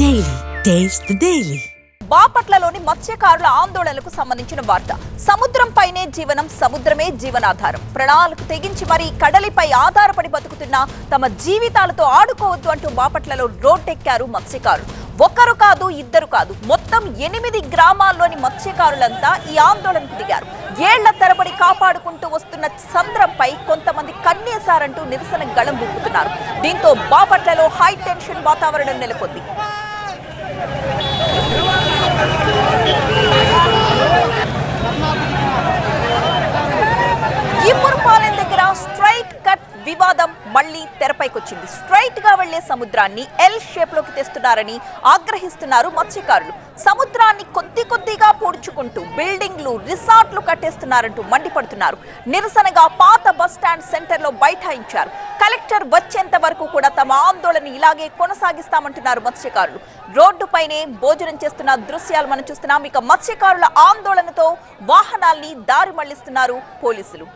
Daily taste the daily బాపట్లలోని మత్స్యకారుల ఆందోళనలకు సంబంధించిన వార్త. సముద్రంపైనే జీవనం సముద్రమే జీవనాధారం. ప్రణాళిక తెగించి మరీ కడలిపై ఆధారపడి బతుకుతున్న తమ జీవితాలతో ఆడుకోవద్దు అంటూ బాపట్లలో రోడ్డెక్కారు మత్స్యకారులు ఒక్కరు కాదు ఇద్దరు కాదు. మొత్తం ఎనిమిది గ్రామాల్లోని మత్స్యకారులంతా ఈ ఆందోళనకు దిగారు. ఏళ్ళ తరబడి కాపాడుకుంటూ వస్తున్న సంద్రంపై కొంతమంది కన్నేశారంటూ నిరసన గళం దీంతో బాపట్లలో హై టెన్షన్ వాతావరణం నెలకొంది. దగ్గర స్ట్రైట్ కట్ వివాదం మళ్ళీ తెరపైకొచ్చింది. స్ట్రైట్గా వెళ్ళే సముద్రాన్ని ఎల్ షేప్లోకి తెస్తున్నారని ఆగ్రహిస్తున్నారు మత్స్యకారులు. సముద్రాన్ని కొద్ది కొద్దిగా పూడ్చుకుంటూ బిల్డింగ్లు రిసార్ట్లు కట్టేస్తున్నారంటూ మండిపడుతున్నారు. నిరసనగా పాత బస్ స్టాండ్ సెంటర్లో బైఠాయించారు. కలెక్టర్ వచ్చేంత వరకు కూడా తమ ఆందోళన ఇలాగే కొనసాగిస్తామంటున్నారు మత్స్యకారులు. రోడ్డుపైనే భోజనం చేస్తున్న దృశ్యాలు మనం చూస్తున్నాం. ఇక మత్స్యకారుల ఆందోళనతో వాహనాల్ని దారి మళ్ళిస్తున్నారు పోలీసులు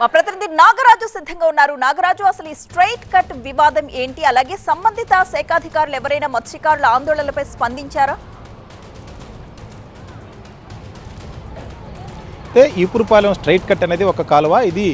మా ప్రతినిధి నాగరాజు సిద్ధంగా ఉన్నారు. నాగరాజు అసలు ఈ స్ట్రైట్ కట్ వివాదం ఏంటి? అలాగే సంబంధిత శాఖాధికారులు ఎవరైనా మత్స్యకారుల ఆందోళనలపై స్పందించారా? అయితే ఈపురపాలెం స్ట్రైట్ కట్ అనేది ఒక కాలువ. ఇది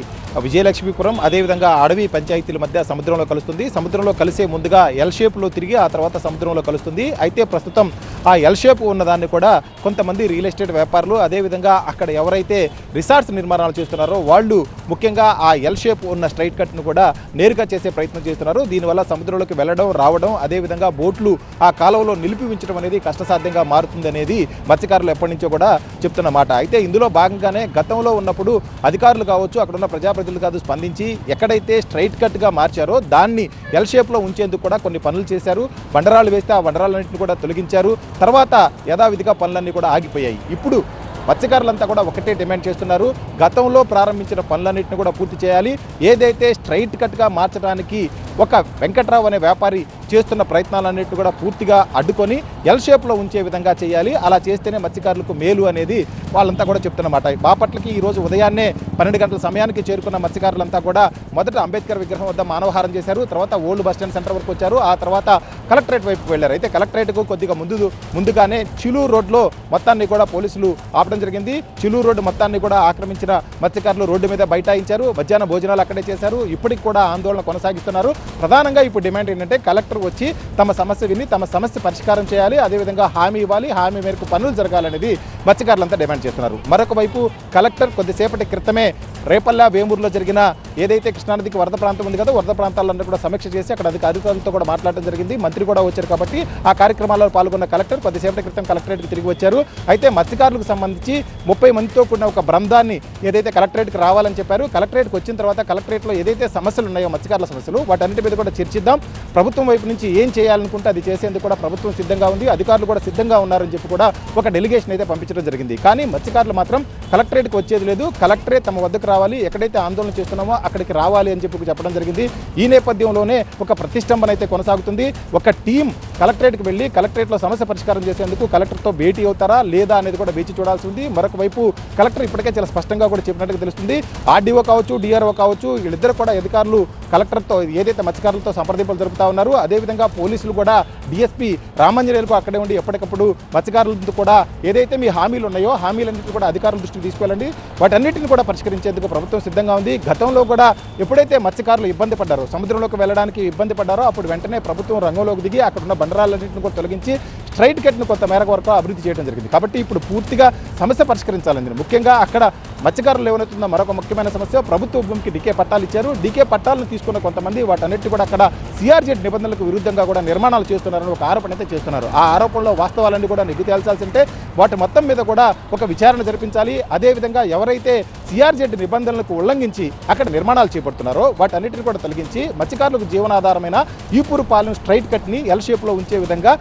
విజయలక్ష్మీపురం అదేవిధంగా అడవి పంచాయతీల మధ్య సముద్రంలో కలుస్తుంది. సముద్రంలో కలిసే ముందుగా ఎల్ షేప్లో తిరిగి ఆ తర్వాత సముద్రంలో కలుస్తుంది. అయితే ప్రస్తుతం ఆ ఎల్ షేప్ ఉన్నదాన్ని కూడా కొంతమంది రియల్ ఎస్టేట్ వ్యాపారులు అదేవిధంగా అక్కడ ఎవరైతే రిసార్ట్స్ నిర్మాణాలు చేస్తున్నారో వాళ్ళు ముఖ్యంగా ఆ ఎల్ షేప్ ఉన్న స్ట్రైట్ కట్ను కూడా నేరుగా చేసే ప్రయత్నం చేస్తున్నారు. దీనివల్ల సముద్రంలోకి వెళ్ళడం రావడం అదేవిధంగా బోట్లు ఆ కాలువలో నిలిపి ఉంచడం అనేది కష్టసాధ్యంగా మారుతుంది అనేది మత్స్యకారులు ఎప్పటి నుంచో కూడా చెప్తున్న మాట. అయితే ఇందులో భాగంగానే గతంలో ఉన్నప్పుడు అధికారులు కావచ్చు అక్కడున్న ప్రజా ప్రజాప్రతినిధులు కాదు స్పందించి ఎక్కడైతే స్ట్రైట్ కట్గా మార్చారో దాన్ని ఎల్ షేప్లో ఉంచేందుకు కూడా కొన్ని పనులు చేశారు. బండరాలు వేస్తే ఆ బండరాలన్నింటిని కూడా తొలగించారు. తర్వాత యథావిధిగా పనులన్నీ కూడా ఆగిపోయాయి. ఇప్పుడు మత్స్యకారులంతా కూడా ఒకటే డిమాండ్ చేస్తున్నారు. గతంలో ప్రారంభించిన పనులన్నింటిని కూడా పూర్తి చేయాలి. ఏదైతే స్ట్రైట్ కట్గా మార్చడానికి ఒక వెంకట్రావు అనే వ్యాపారి చేస్తున్న ప్రయత్నాలన్నింటిని కూడా పూర్తిగా అడ్డుకొని ఎల్ షేప్లో ఉంచే విధంగా చేయాలి. అలా చేస్తేనే మత్స్యకారులకు మేలు అనేది వాళ్ళంతా కూడా చెప్తున్నమాట. బాపట్లకి ఈ రోజు ఉదయాన్నే పన్నెండు గంటల సమయానికి చేరుకున్న మత్స్యకారులంతా కూడా మొదట అంబేద్కర్ విగ్రహం వద్ద మానవహారం చేశారు. తర్వాత ఓల్డ్ బస్ స్టాండ్ సెంటర్ వరకు వచ్చారు. ఆ తర్వాత కలెక్టరేట్ వైపు వెళ్ళారు. అయితే కలెక్టరేట్కు కొద్దిగా ముందు ముందుగానే చిలూరు రోడ్లో మొత్తాన్ని కూడా పోలీసులు ఆపడం జరిగింది. చిలూరు రోడ్డు మొత్తాన్ని కూడా ఆక్రమించిన మత్స్యకారులు రోడ్డు మీద బైఠాయించారు. మధ్యాహ్న భోజనాలు అక్కడే చేశారు. ఇప్పటికి కూడా ఆందోళన కొనసాగిస్తున్నారు. ప్రధానంగా ఇప్పుడు డిమాండ్ ఏంటంటే కలెక్టర్ వచ్చి తమ సమస్య విని తమ సమస్య పరిష్కారం చేయాలి అదేవిధంగా హామీ ఇవ్వాలి హామీ మేరకు పనులు జరగాలనేది మత్స్యకారులంతా డిమాండ్ చేస్తున్నారు. మరొక వైపు కలెక్టర్ కొద్దిసేపటి క్రితమే రేపల్ల వేమూరులో జరిగిన ఏదైతే కృష్ణానదికి వరద ప్రాంతం ఉంది కదా వరద ప్రాంతాలన్నీ కూడా సమీక్ష చేసి అక్కడ అధికారులతో కూడా మాట్లాడడం జరిగింది. మంత్రి కూడా వచ్చారు కాబట్టి ఆ కార్యక్రమాల్లో పాల్గొన్న కలెక్టర్ కొద్దిసేపటి క్రితం కలెక్టరేట్కి తిరిగి వచ్చారు. అయితే మత్స్యకారులకు సంబంధించి ముప్పై మందితో కూడిన ఒక బృందాన్ని ఏదైతే కలెక్టరేట్కి రావాలని చెప్పారు కలెక్టరేట్కి వచ్చిన తర్వాత కలెక్టరేట్లో ఏదైతే సమస్యలు ఉన్నాయో మత్స్యకారుల సమస్యలు వాటన్నిటి మీద కూడా చర్చిద్దాం. ప్రభుత్వం వైపు నుంచి ఏం చేయాలనుకుంటే అది చేసేందుకు కూడా ప్రభుత్వం సిద్ధంగా ఉంది అధికారులు కూడా సిద్ధంగా ఉన్నారని చెప్పి కూడా ఒక డెలిగేషన్ అయితే పంపించడం జరిగింది. కానీ మత్స్యకారులు మాత్రం కలెక్టరేట్కి వచ్చేది లేదు కలెక్టరే తమ వద్దకు రావాలి ఎక్కడైతే ఆందోళన చేస్తున్నామో అక్కడికి రావాలి అని చెప్పి చెప్పడం జరిగింది. ఈ నేపథ్యంలోనే ఒక ప్రతిష్టంభన అయితే కొనసాగుతుంది. ఒక టీం కలెక్టరేట్కి వెళ్ళి కలెక్టరేట్లో సమస్య పరిష్కారం చేసేందుకు కలెక్టర్తో భేటీ అవుతారా లేదా అనేది కూడా వేచి చూడాల్సి ఉంది. మరొక వైపు కలెక్టర్ ఇప్పటికే చాలా స్పష్టంగా కూడా చెప్పినట్టుగా తెలుస్తుంది. ఆర్డీఓ కావచ్చు డిఆర్ఓ కావచ్చు వీళ్ళిద్దరు కూడా అధికారులు కలెక్టర్తో ఏదైతే మత్స్యకారులతో సంప్రదింపులు జరుపుతా ఉన్నారు అదేవిధంగా పోలీసులు కూడా డిఎస్పీ రామంజనేయులకు అక్కడే ఉండి ఎప్పటికప్పుడు మత్స్యకారులతో కూడా ఏదైతే మీ హామీలు ఉన్నాయో హామీలన్నింటినీ కూడా అధికారుల దృష్టికి తీసుకెళ్ళండి. వాటన్నిటిని కూడా పరిష్కరించేందుకు ప్రభుత్వం సిద్ధంగా ఉంది. గతంలో కూడా ఎప్పుడైతే మత్స్యకారులు ఇబ్బంది పడ్డారో సముద్రంలోకి వెళ్ళడానికి ఇబ్బంది పడ్డారో అప్పుడు వెంటనే ప్రభుత్వం రంగంలోకి దిగి అక్కడ కండరాలన్నింటిని కూడా తొలగించి స్ట్రైట్ కట్ను కొంత మేరకు వరకు అభివృద్ధి చేయడం జరిగింది. కాబట్టి ఇప్పుడు పూర్తిగా సమస్య పరిష్కరించాలని ముఖ్యంగా అక్కడ మత్స్యకారులు ఏమవుతుందో మరొక ముఖ్యమైన సమస్య ప్రభుత్వ భూమికి డికే పట్టాలు ఇచ్చారు. డికే పట్టాలను తీసుకున్న కొంతమంది వాటన్నిటి కూడా అక్కడ సిఆర్జెడ్ నిబంధనలకు విరుద్ధంగా కూడా నిర్మాణాలు చేస్తున్నారని ఒక ఆరోపణ అయితే చేస్తున్నారు. ఆ ఆరోపణలో వాస్తవాలన్నీ కూడా నిగ్గు తేల్చాల్సి ఉంటే వాటి మొత్తం మీద కూడా ఒక విచారణ జరిపించాలి. అదేవిధంగా ఎవరైతే సిఆర్జెడ్ నిబంధనలకు ఉల్లంఘించి అక్కడ నిర్మాణాలు చేపడుతున్నారో వాటన్నిటిని కూడా తొలగించి మత్స్యకారులకు జీవనాధారమైన ఈపూరు పాలెం స్ట్రైట్ కట్ని ఎల్ షేప్లో ఉంచే విధంగా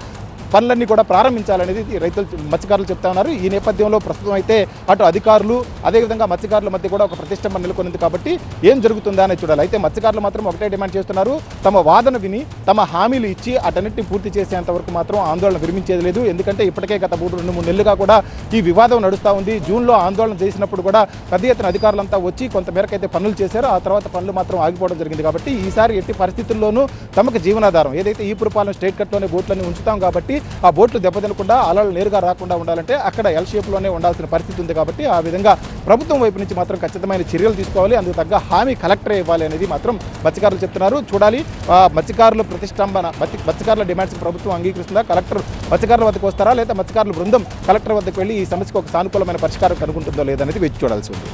పనులన్నీ కూడా ప్రారంభించాలనేది రైతులు మత్స్యకారులు చెప్తా ఉన్నారు. ఈ నేపథ్యంలో ప్రస్తుతం అయితే అటు అధికారులు అదేవిధంగా మత్స్యకారుల మధ్య కూడా ఒక ప్రతిష్టంభన నెలకొనింది కాబట్టి ఏం జరుగుతుందా అనేది చూడాలి. అయితే మత్స్యకారులు మాత్రం ఒకటే డిమాండ్ చేస్తున్నారు. తమ వాదన విని తమ హామీలు ఇచ్చి అటన్నిటిని పూర్తి చేసేంత వరకు మాత్రం ఆందోళన విరమించేది లేదు. ఎందుకంటే ఇప్పటికే గత మూడు రెండు మూడు నెలలుగా కూడా ఈ వివాదం నడుస్తూ ఉంది. జూన్లో ఆందోళన చేసినప్పుడు కూడా పెద్ద ఎత్తున అధికారులంతా వచ్చి కొంతమేరకు అయితే పనులు చేశారో. ఆ తర్వాత పనులు మాత్రం ఆగిపోవడం జరిగింది కాబట్టి ఈసారి ఎట్టి పరిస్థితుల్లోనూ తమకు జీవనాధారం ఏదైతే ఈ పురపాలన స్టేట్ కట్లోనే బోట్లని ఉంచుతాం కాబట్టి ఆ బోట్లు దెబ్బతినకుండా అలలు నేరుగా రాకుండా ఉండాలంటే అక్కడ ఎల్ షేప్లోనే ఉండాల్సిన పరిస్థితి ఉంది కాబట్టి ఆ విధంగా ప్రభుత్వం వైపు నుంచి మాత్రం ఖచ్చితమైన చర్యలు తీసుకోవాలి. అందుకు తగ్గ హామీ కలెక్టరే ఇవ్వాలి అనేది మాత్రం మత్స్యకారులు చెప్తున్నారు. చూడాలి ఆ మత్స్యకారుల ప్రతిష్టంభన మత్స్యకారుల డిమాండ్స్ ప్రభుత్వం అంగీకరిస్తుందా? కలెక్టర్ మత్స్యకారుల వద్దకు వస్తారా? లేదా మత్స్యకారుల బృందం కలెక్టర్ వద్దకు వెళ్ళి ఈ సమస్యకు ఒక సానుకూలమైన పరిష్కారం కనుగొంటుందో లేదనేది వేచి చూడాల్సి ఉంది.